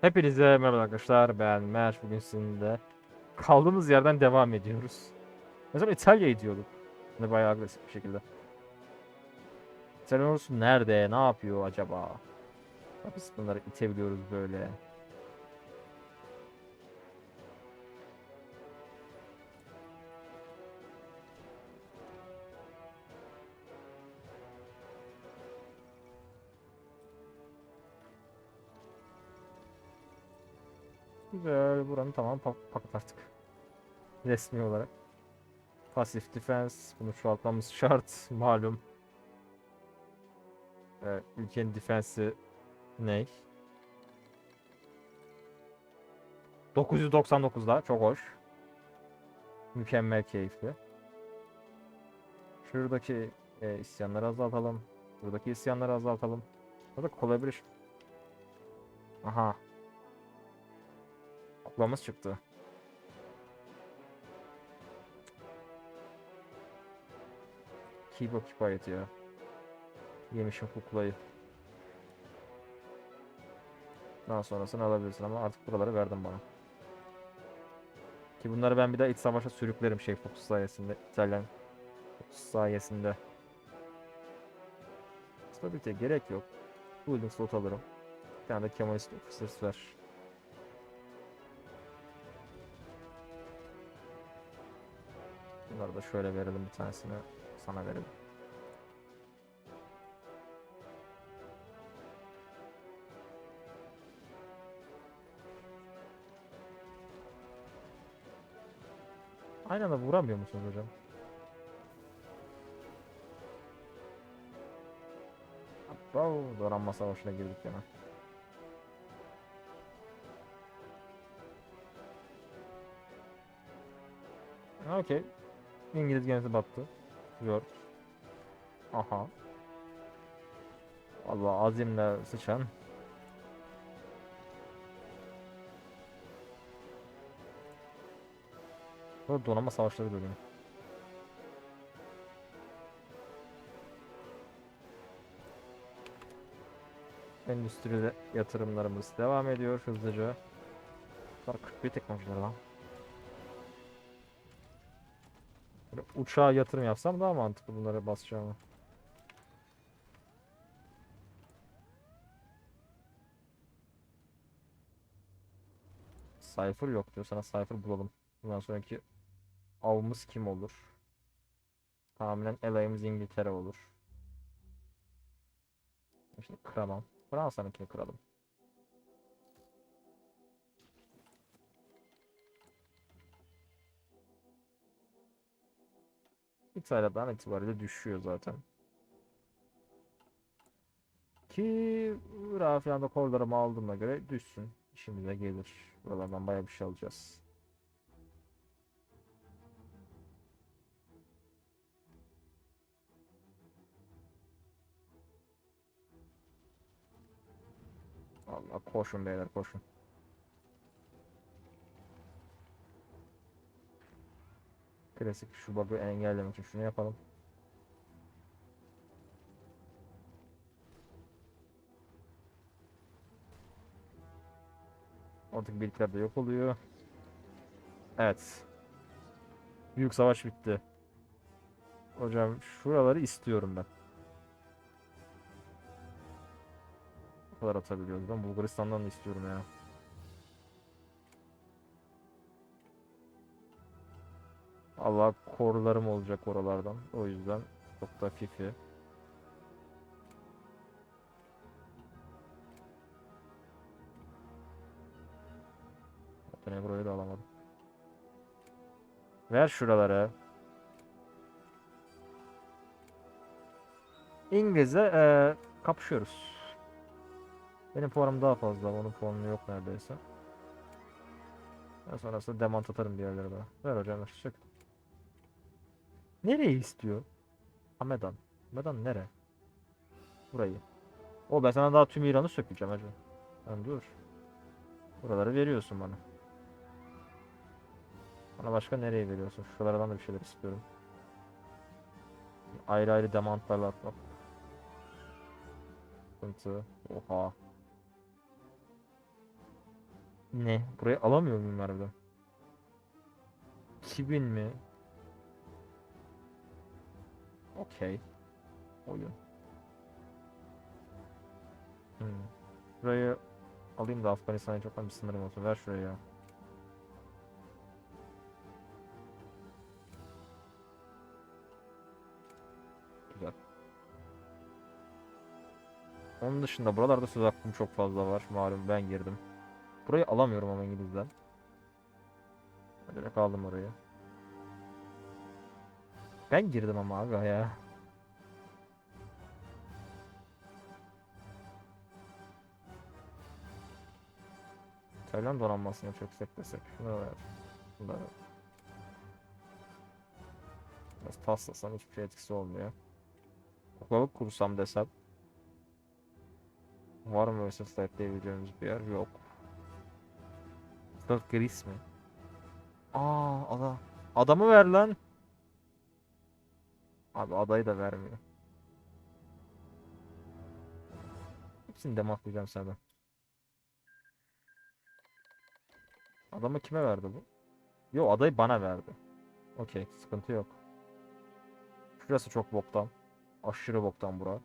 Hepinize merhaba arkadaşlar. Ben Mer. Bugün sizinle kaldığımız yerden devam ediyoruz. Mesela İtalya'ya gidiyorduk. Ve bayağı agresif bir şekilde. İtalyan ordusu nerede? Ne yapıyor acaba? Biz bunları itebiliyoruz böyle. Güzel. Buranın tamam pa paket artık. Resmi olarak. Pasif defense. Bunu çoğaltmamız şart. Malum. Evet, ülkenin defensi ne? 999'da. Çok hoş. Mükemmel keyifli. Şuradaki e, isyanları azaltalım. Buradaki isyanları azaltalım. Burada collaboration. Aha. Kuklamız çıktı. Keep occupied ya. Yemişim kuklayı. Daha sonrasını alabilirsin ama artık buraları verdim bana. Ki bunları ben bir daha iç savaşa sürüklerim şey fokus sayesinde. İtalyan fokus sayesinde. Stabilite gerek yok. Building slot alırım. Bir tane de Kemalist Officers ver. Bunları da şöyle verelim bir tanesini sana verelim. Aynı anda vuramıyor musunuz hocam? Wow, donanma savaşına girdik yine. Okey. İngiliz gemisi battı. George. Aha. Allah azimle sıçan. Burada donanma savaşları bölümü. Endüstride yatırımlarımız devam ediyor hızlıca. Bunlar 41 teknolojileri lan. Uçağa yatırım yapsam daha mantıklı bunlara basacağımı. Cypher yok diyor. Sana Cypher bulalım. Bundan sonraki avımız kim olur? Tahminen alayımız İngiltere olur. Şimdi kıramam. Fransa'nınkini kıralım. İtalya'dan itibariyle düşüyor zaten. Ki falan da korlarımı aldığıma göre düşsün. İşimize gelir. Buralardan bayağı bir şey alacağız. Allah koşun beyler koşun. Klasik şu bug'ı engellemek için şunu yapalım. Artık birlikler de yok oluyor. Evet. Büyük savaş bitti. Hocam şuraları istiyorum ben. Bu kadar atabiliyoruz. Ben Bulgaristan'dan da istiyorum ya. Allah korularım olacak oralardan. O yüzden çok da fifi. Montenegro'yu da alamadım. Ver şuraları. İngiliz'e eee, kapışıyoruz. Benim puanım daha fazla. Onun puanı yok neredeyse. Ben sonrasında demant atarım bir daha. Ver hocam ver. Nereyi istiyor? Hamedan. Hamedan nere? Burayı. O ben sana daha tüm İran'ı sökeceğim hacı. Lan dur. Buraları veriyorsun bana. Bana başka nereye veriyorsun? Şuralardan da bir şeyler istiyorum. Ayrı ayrı demantlarla atmak. Sıkıntı. Oha. Ne? Burayı alamıyor muyum harbiden? 2000 mi? Okey. Oyun. Hmm. Burayı alayım da Afganistan'a çok bir sınırım olsun. Ver şurayı ya. Güzel. Onun dışında buralarda söz hakkım çok fazla var. Malum ben girdim. Burayı alamıyorum ama İngiliz'den. Direkt aldım orayı. Ben girdim ama aga ya. İtalyan donanmasını çok desek. Şunu ver. Ver. Biraz paslasam hiçbir şey etkisi olmuyor. Okubalık kursam desem. Var mı öyle sahipleyebileceğimiz bir yer? Yok. Stad Gris mi? Aa ada. Adamı ver lan. Abi adayı da vermiyor. Hepsini demaklayacağım senden. Adamı kime verdi bu? Yo adayı bana verdi. Okey sıkıntı yok. Şurası çok boktan. Aşırı boktan bura.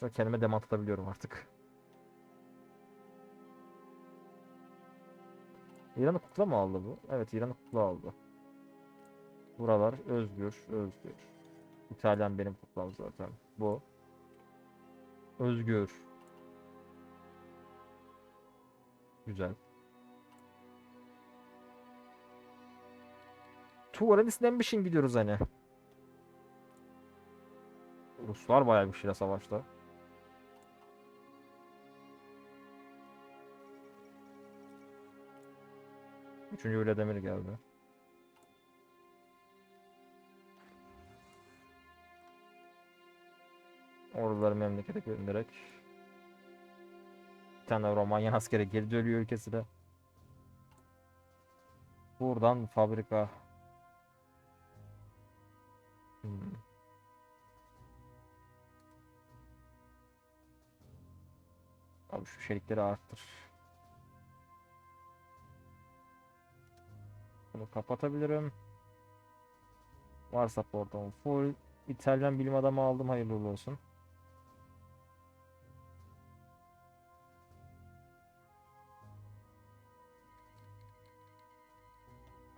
Sonra kendime demant atabiliyorum artık. İran'ı kukla mı aldı bu? Evet İran'ı kukla aldı. Buralar özgür, özgür. İtalyan benim kuklam zaten. Bu. Özgür. Güzel. Tuvalet istenmişin gidiyoruz hani. Ruslar bayağı bir şeyle savaşta. Üçüncü öyle demir geldi. Orduları memlekete göndererek bir tane Romanyan askeri geri dönüyor ülkesine. Buradan fabrika. Hmm. Abi şu çelikleri arttır. Bunu kapatabilirim. Varsa portum full. İtalyan bilim adamı aldım hayırlı olsun.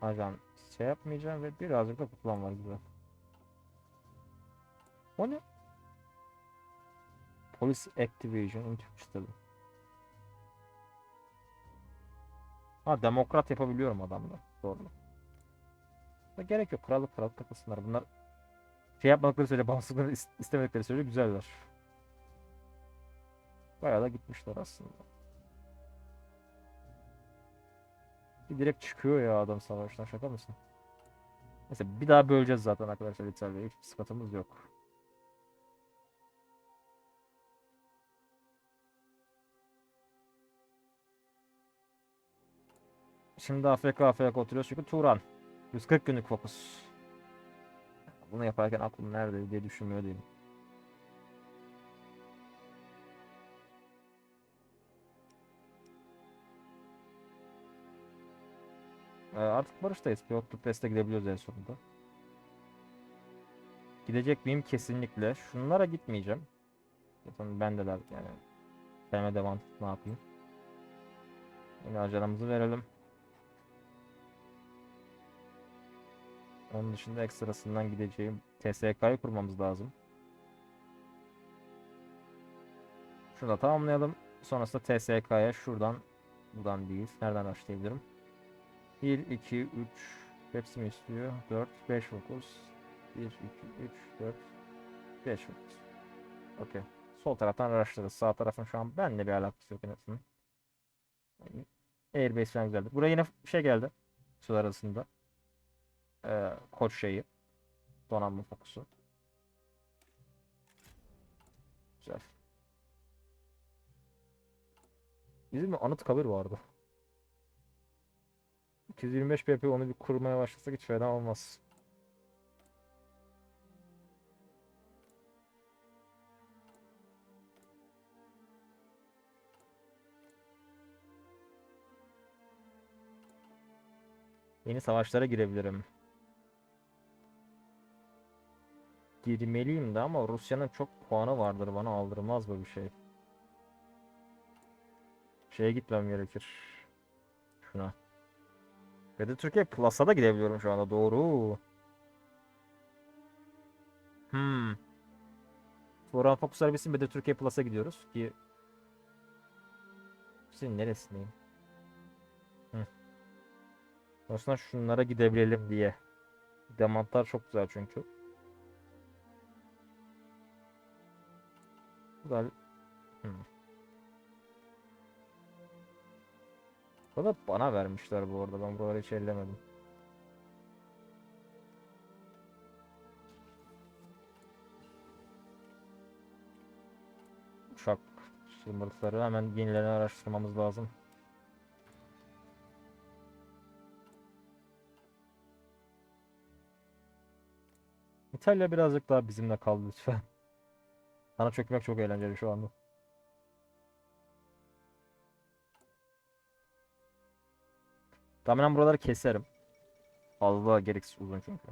Ajan şey yapmayacağım ve birazcık da kuklam var güzel. O ne? Police Activation tabii. Ha demokrat yapabiliyorum adamla. Doğru. Da gerek yok. Krallık krallık takılsınlar. Bunlar şey yapmadıkları sürece bağımsızlıkları is- istemedikleri sürece güzeller. Bayağı da gitmişler aslında. Bir direkt çıkıyor ya adam savaştan şaka mısın? Neyse bir daha böleceğiz zaten arkadaşlar İtalya'yı. Hiçbir sıkıntımız yok. Şimdi AFK AFK oturuyoruz çünkü Turan. 140 günlük fokus. Bunu yaparken aklım nerede diye düşünmüyor değilim. Ee, artık barıştayız. Pilotluk teste gidebiliyoruz en sonunda. Gidecek miyim? Kesinlikle. Şunlara gitmeyeceğim. Zaten bendeler yani. Sevme devam ne yapayım. Yine ajanımızı verelim. Onun dışında ekstrasından gideceğim TSK'yı kurmamız lazım. Şunu da tamamlayalım. Sonrasında TSK'ya şuradan buradan değil. Nereden başlayabilirim? 1, 2, 3 hepsi mi istiyor? 4, 5 fokus. 1, 2, 3, 4, 5 fokus. Okey. Sol taraftan araştırırız. Sağ tarafın şu an benimle bir alakası yok en azından. Airbase falan güzeldi. Buraya yine şey geldi. Sular arasında e, koç şeyi. Donanma fokusu. Güzel. İzmir anıt kabir vardı. 225 BP onu bir kurmaya başlasak hiç fena olmaz. Yeni savaşlara girebilirim. Girmeliyim de ama Rusya'nın çok puanı vardır bana aldırmaz bu bir şey. Şeye gitmem gerekir. Şuna. Ve de Türkiye Plus'a da gidebiliyorum şu anda doğru. Hmm. Foran Focus Service'in de Türkiye Plus'a gidiyoruz ki Senin neresindeyim? Hı. Aslında şunlara gidebilelim diye. Demantlar çok güzel çünkü. Güzel. Hı. Bu da bana vermişler bu arada. Ben buraları hiç ellemedim. Uçak şımarıkları hemen yenilerini araştırmamız lazım. İtalya birazcık daha bizimle kaldı lütfen. Sana çökmek çok eğlenceli şu anda. Tamamen buraları keserim. Fazla gereksiz uzun çünkü.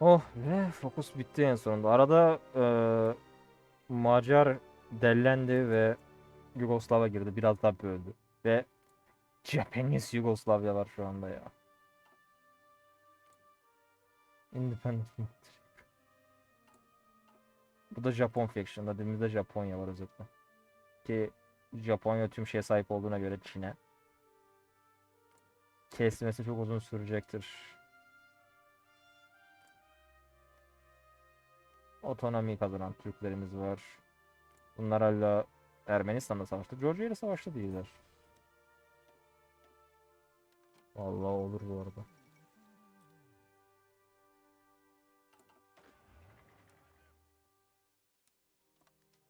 Oh ve fokus bitti en sonunda. Arada eee, Macar dellendi ve Yugoslavya girdi. Biraz daha böldü. Ve Japanese Yugoslavya var şu anda ya. Independent? Bu da Japon faction. Dediğimizde Japonya var özetle. Ki Japonya tüm şeye sahip olduğuna göre Çin'e. Kesmesi çok uzun sürecektir. Otonomi kazanan Türklerimiz var. Bunlar hala Ermenistan'da savaştı. Georgia ile savaşta değiller. Vallahi olur bu arada.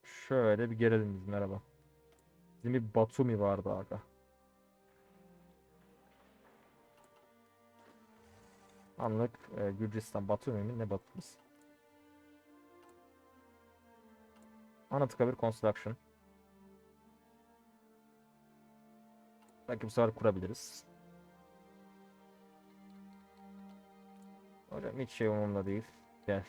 Şöyle bir gelelim biz merhaba. Bizim bir Batumi vardı aga. Anlık e, Gürcistan Batumi mi ne Batumisi? Anıtkabir Construction. Belki bu sefer kurabiliriz. Hocam hiç şey umurumda değil. Gel.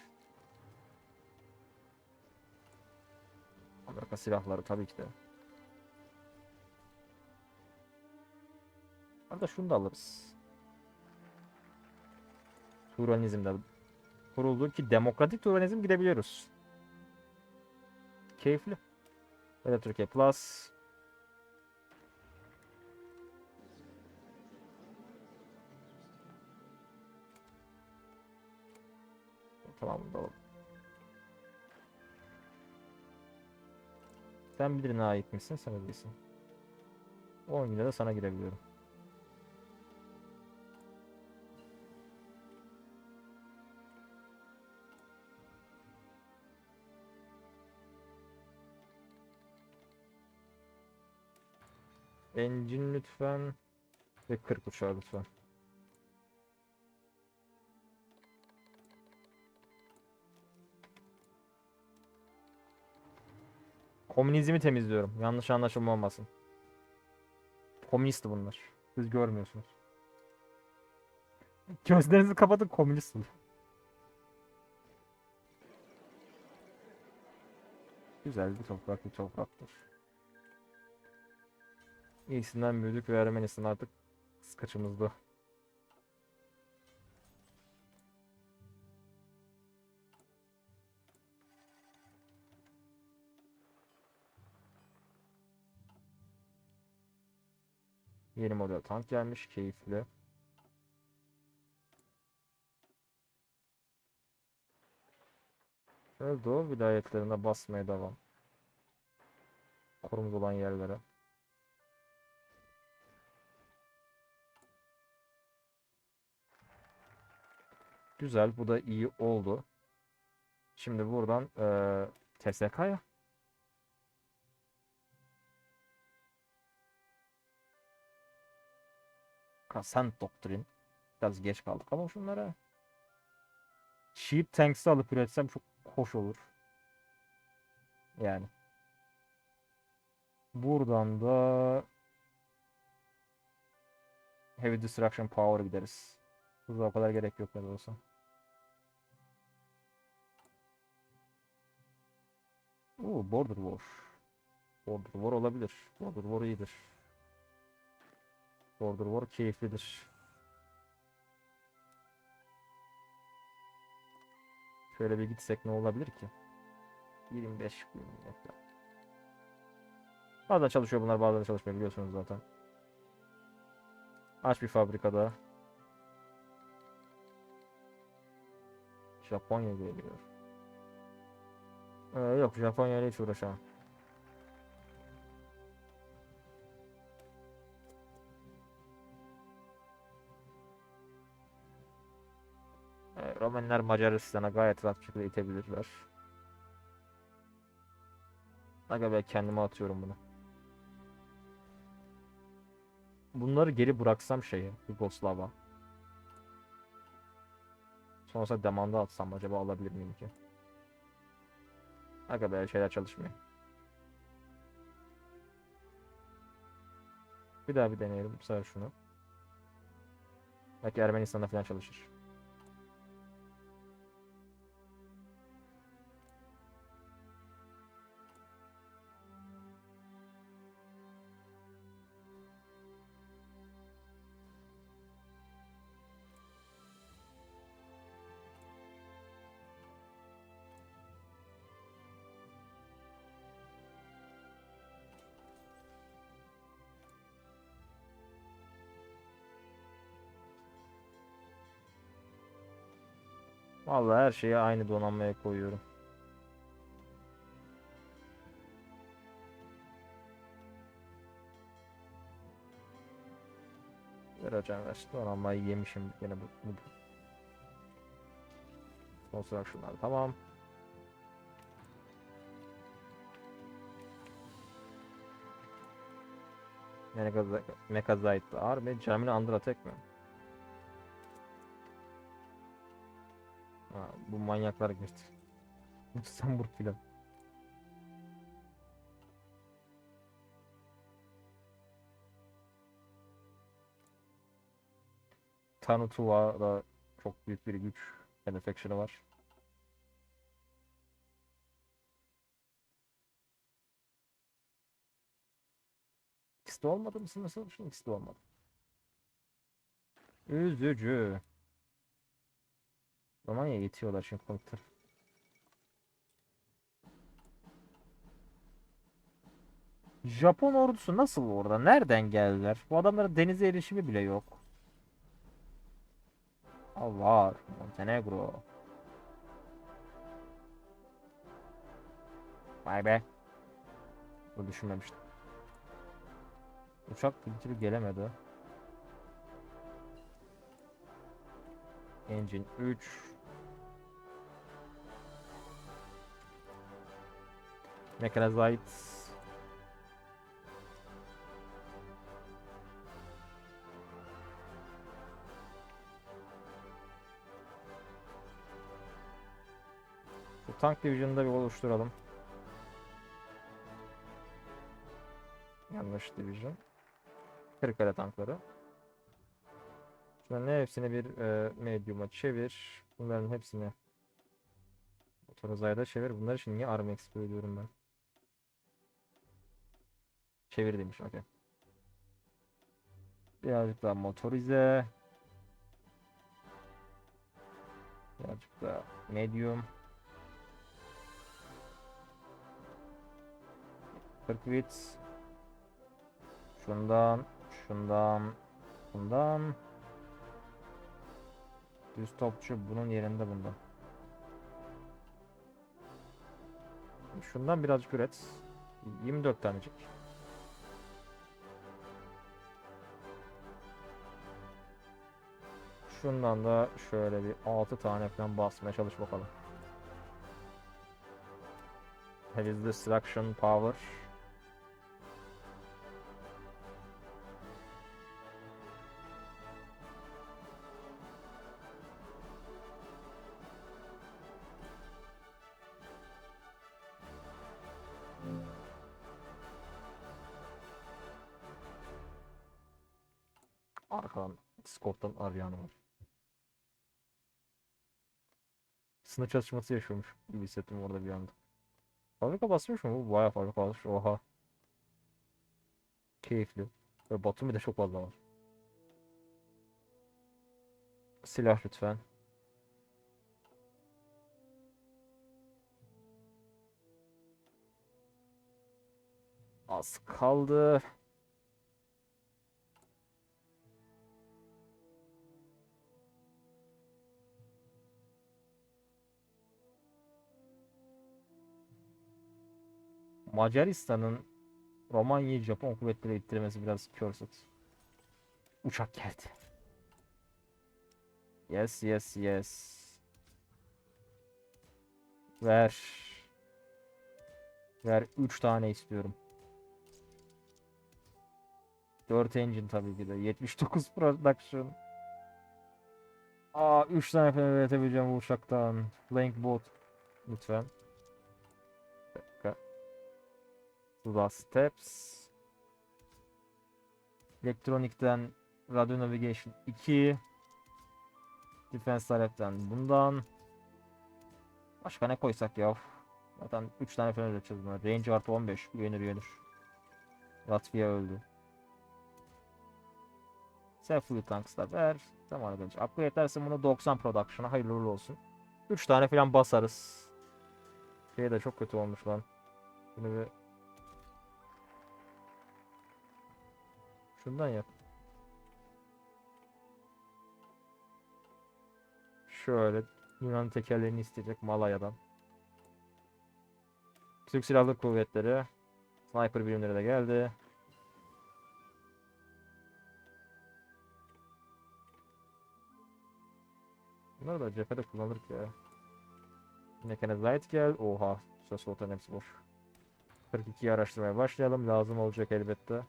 Amerika silahları tabii ki de. Arada şunu da alırız. Turanizm de kuruldu ki demokratik Turanizm gidebiliyoruz. Keyifli. Böyle Türkiye Plus. Tamam da Sen birine ait misin? Sen değilsin. 10 günde de sana girebiliyorum. Engine lütfen. Ve 40 uçağı lütfen. Komünizmi temizliyorum. Yanlış anlaşılma olmasın. Komünistti bunlar. Siz görmüyorsunuz. Gözlerinizi kapatın komünist olun. Güzel bir toprak bir topraktır. İyisinden büyüdük ve Ermenistan artık kıskaçımızda. Yeni model tank gelmiş. Keyifli. Şöyle doğu vilayetlerine basmaya devam. Korumuz olan yerlere. Güzel. Bu da iyi oldu. Şimdi buradan eee TSK'ya. Kasant doktrin. Biraz geç kaldık ama şunlara. Cheap tanks'ı alıp üretsem çok hoş olur. Yani. Buradan da Heavy Destruction Power gideriz. Hızla o kadar gerek yok ne de olsa. Oo, Border War. Border War olabilir. Border War iyidir. Border War keyiflidir. Şöyle bir gitsek ne olabilir ki? 25 gün yeter. Bazen çalışıyor bunlar bazen çalışmıyor biliyorsunuz zaten. Aç bir fabrikada. Japonya geliyor. Ee, yok Japonya ile hiç uğraşamam. Ee, Romenler Macaristan'a gayet rahat şekilde itebilirler. Aga ben kendime atıyorum bunu. Bunları geri bıraksam şeye, Yugoslav'a. Sonrasında demanda atsam acaba alabilir miyim ki? Aga be şeyler çalışmıyor. Bir daha bir deneyelim. Bu sefer şunu. Belki Ermenistan'da falan çalışır. Vallahi her şeyi aynı donanmaya koyuyorum. Ver hocam ver. Donanmayı yemişim yine bu. bu. Son sıra şunlar tamam. Mekazayt ağır ve Camini Andratek mi? Bu manyaklar girdi. Lüksemburg filan. Tanutuva'da çok büyük bir güç manufacture'ı var. İkisi de olmadı mı sınırsal? Şunun ikisi olmadı. Üzücü. Romanya yetiyorlar çünkü komutan. Japon ordusu nasıl orada? Nereden geldiler? Bu adamların denize erişimi bile yok. Var. Montenegro. Vay be. Bunu düşünmemiştim. Uçak bir gelemedi. Engine 3 Mechanized Bu tank division'ı da bir oluşturalım. Yanlış division. Kırıkkale tankları. Şunların hepsini bir e, medium'a çevir. Bunların hepsini motor hızayda çevir. Bunlar için niye arm exp ödüyorum ben? Çevir demiş okey. Birazcık daha motorize. Birazcık daha medium. 40 bit. Şundan, şundan, bundan. Düz topçu bunun yerinde bundan. Şundan birazcık üret. 24 tanecik. Şundan da şöyle bir 6 tane falan basmaya çalış bakalım. Heavy Destruction Power. Arkadan Discord'dan arayan var. Sınır çatışması yaşıyormuş gibi hissettim orada bir anda. Fabrika basmış mı? Bayağı fabrika basmış. Oha. Keyifli. Ve Batumi de çok fazla var. Silah lütfen. Az kaldı. Macaristan'ın Romanya'yı Japon kuvvetleri ittirmesi biraz körsüt. Uçak geldi. Yes, yes, yes. Ver. Ver 3 tane istiyorum. 4 engine tabii ki de. 79 production. Aa 3 tane falan üretebileceğim bu uçaktan. Flank bot. Lütfen. Suda Steps. Elektronikten Radio Navigation 2. Defense Talep'ten bundan. Başka ne koysak ya? Zaten 3 tane falan üreteceğiz buna. Range artı 15. Yenir yenir. Latvia öldü. Self tanks da ver. Zamanı gelince. Upgrade edersen bunu 90 production'a hayırlı uğurlu olsun. 3 tane falan basarız. Şey de çok kötü olmuş lan. Bunu bir Şundan yap. Şöyle Yunan tekerlerini isteyecek Malaya'dan. Türk Silahlı Kuvvetleri Sniper birimleri de geldi. Bunlar da cephede kullanılır ki ya. Mechanized gel. Oha. Söz hepsi boş. 42'yi araştırmaya başlayalım. Lazım olacak elbette.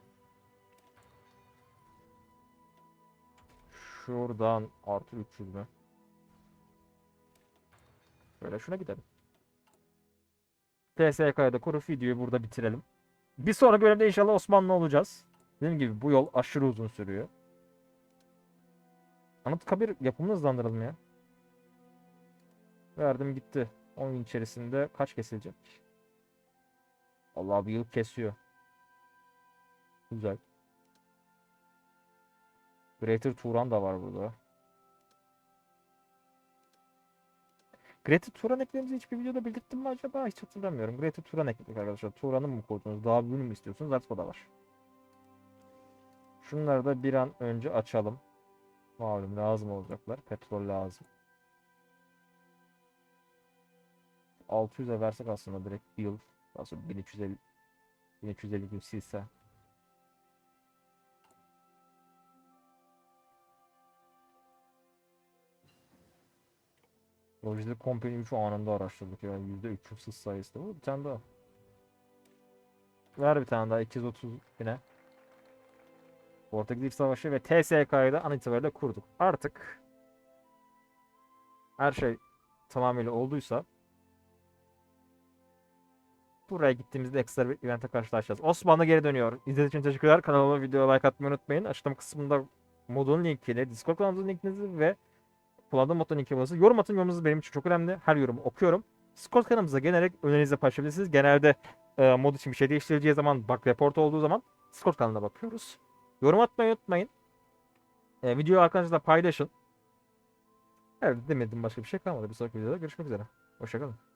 Şuradan artı 300 mü? Böyle şuna gidelim. TSK'da kuru videoyu burada bitirelim. Bir sonraki bölümde inşallah Osmanlı olacağız. Dediğim gibi bu yol aşırı uzun sürüyor. Anıtkabir yapımını hızlandıralım ya. Verdim gitti. 10 gün içerisinde kaç kesilecek? Allah bir yıl kesiyor. Güzel. Greater Turan da var burada. Greater Turan eklerimizi hiçbir videoda belirttim mi acaba? Hiç hatırlamıyorum. Greater Turan ekledik arkadaşlar. Turan'ı mı kurdunuz? Daha büyüğünü mü istiyorsunuz? Artık da var. Şunları da bir an önce açalım. Malum lazım olacaklar. Petrol lazım. 600'e versek aslında direkt bir yıl. Daha sonra 1350 1350 gün silse. Lojistik Company 3 anında araştırdık yani %300 sız sayısı da bu. Bir tane daha. Ver bir tane daha 230 yine. Portekiz İç Savaşı ve TSK'yı da an itibariyle kurduk. Artık her şey tamamıyla olduysa buraya gittiğimizde ekstra bir evente karşılaşacağız. Osmanlı geri dönüyor. İzlediğiniz için teşekkürler. Kanalıma videoya like atmayı unutmayın. Açıklama kısmında modun linkini, Discord kanalımızın linkinizi ve kullandığım modun linkini bulursunuz. Yorum atın. Yorumunuz benim için çok önemli. Her yorumu okuyorum. Discord kanalımıza gelerek önerinizi paylaşabilirsiniz. Genelde e, mod için bir şey değiştirileceği zaman bak report olduğu zaman Discord kanalına bakıyoruz. Yorum atmayı unutmayın. E, videoyu arkadaşlarla paylaşın. Evet demedim başka bir şey kalmadı. Bir sonraki videoda görüşmek üzere. Hoşçakalın.